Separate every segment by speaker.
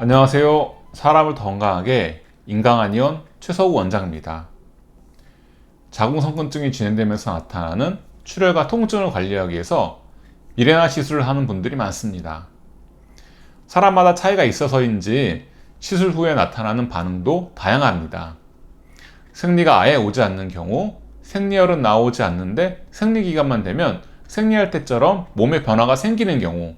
Speaker 1: 안녕하세요. 사람을 더 건강하게 인강한 이온 최서우 원장입니다. 자궁성근증이 진행되면서 나타나는 출혈과 통증을 관리하기 위해서 미레나 시술을 하는 분들이 많습니다. 사람마다 차이가 있어서인지 시술 후에 나타나는 반응도 다양합니다. 생리가 아예 오지 않는 경우, 생리혈은 나오지 않는데 생리기간만 되면 생리할 때처럼 몸에 변화가 생기는 경우,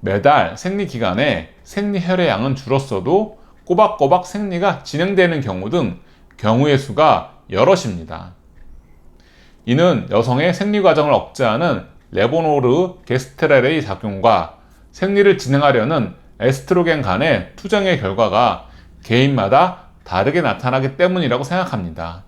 Speaker 1: 매달 생리 기간에 생리 혈의 양은 줄었어도 꼬박꼬박 생리가 진행되는 경우 등 경우의 수가 여럿입니다. 이는 여성의 생리 과정을 억제하는 레보노르 게스테렐의 작용과 생리를 진행하려는 에스트로겐 간의 투쟁의 결과가 개인마다 다르게 나타나기 때문이라고 생각합니다.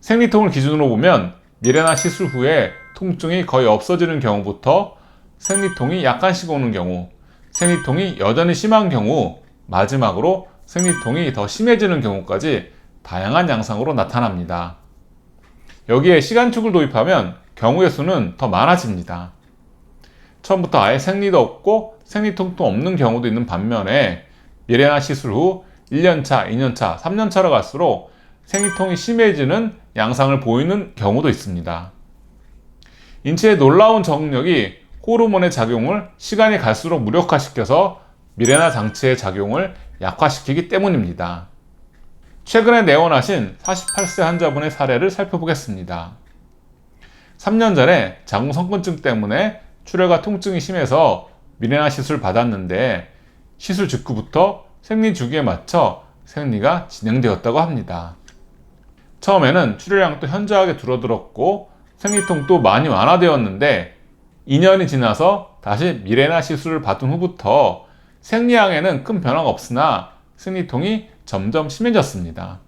Speaker 1: 생리통을 기준으로 보면 미레나 시술 후에 통증이 거의 없어지는 경우부터 생리통이 약간씩 오는 경우, 생리통이 여전히 심한 경우, 마지막으로 생리통이 더 심해지는 경우까지 다양한 양상으로 나타납니다. 여기에 시간축을 도입하면 경우의 수는 더 많아집니다. 처음부터 아예 생리도 없고 생리통도 없는 경우도 있는 반면에 미레나 시술 후 1년차, 2년차, 3년차로 갈수록 생리통이 심해지는 양상을 보이는 경우도 있습니다. 인체의 놀라운 적응력이 호르몬의 작용을 시간이 갈수록 무력화시켜서 미레나 장치의 작용을 약화시키기 때문입니다. 최근에 내원하신 48세 환자분의 사례를 살펴보겠습니다. 3년 전에 자궁성근증 때문에 출혈과 통증이 심해서 미레나 시술 받았는데 시술 직후부터 생리 주기에 맞춰 생리가 진행되었다고 합니다. 처음에는 출혈량도 현저하게 줄어들었고 생리통도 많이 완화되었는데 2년이 지나서 다시 미레나 시술을 받은 후부터 생리량에는 큰 변화가 없으나 생리통이 점점 심해졌습니다.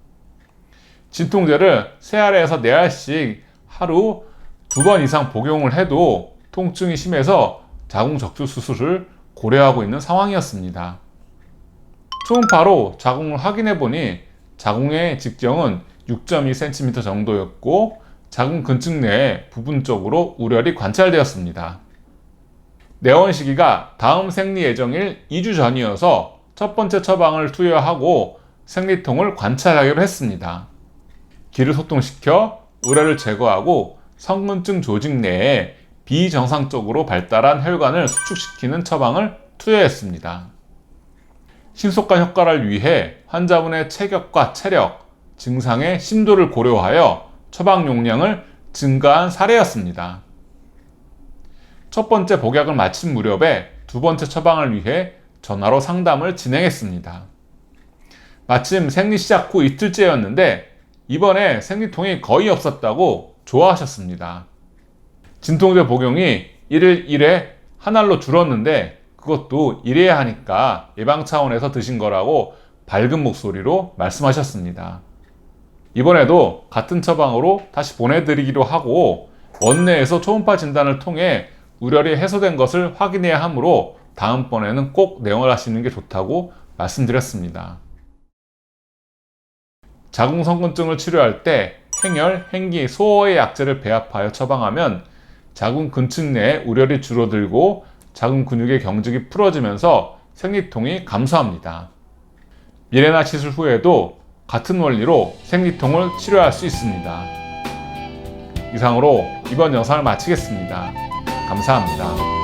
Speaker 1: 진통제를 3알에서 4알씩 하루 두 번 이상 복용을 해도 통증이 심해서 자궁 적출 수술을 고려하고 있는 상황이었습니다. 초음파로 자궁을 확인해 보니 자궁의 직경은 6.2cm 정도였고 자궁 근층 내에 부분적으로 우열이 관찰되었습니다. 내원 시기가 다음 생리 예정일 2주 전이어서 첫 번째 처방을 투여하고 생리통을 관찰하기로 했습니다. 기를 소통시켜 우열을 제거하고 성근증 조직 내에 비정상적으로 발달한 혈관을 수축시키는 처방을 투여했습니다. 신속한 효과를 위해 환자분의 체격과 체력, 증상의 심도를 고려하여 처방 용량을 증가한 사례였습니다. 첫 번째 복약을 마친 무렵에 두 번째 처방을 위해 전화로 상담을 진행했습니다. 마침 생리 시작 후 이틀째였는데 이번에 생리통이 거의 없었다고 좋아하셨습니다. 진통제 복용이 1일 1회 한 알로 줄었는데 그것도 일해야 하니까 예방 차원에서 드신 거라고 밝은 목소리로 말씀하셨습니다. 이번에도 같은 처방으로 다시 보내드리기로 하고 원내에서 초음파 진단을 통해 우열이 해소된 것을 확인해야 하므로 다음번에는 꼭 내원하시는 게 좋다고 말씀드렸습니다. 자궁성근증을 치료할 때 행열, 행기, 소어의 약제를 배합하여 처방하면 자궁 근층 내에 우열이 줄어들고 자궁 근육의 경직이 풀어지면서 생리통이 감소합니다. 미레나 시술 후에도 같은 원리로 생리통을 치료할 수 있습니다. 이상으로 이번 영상을 마치겠습니다. 감사합니다.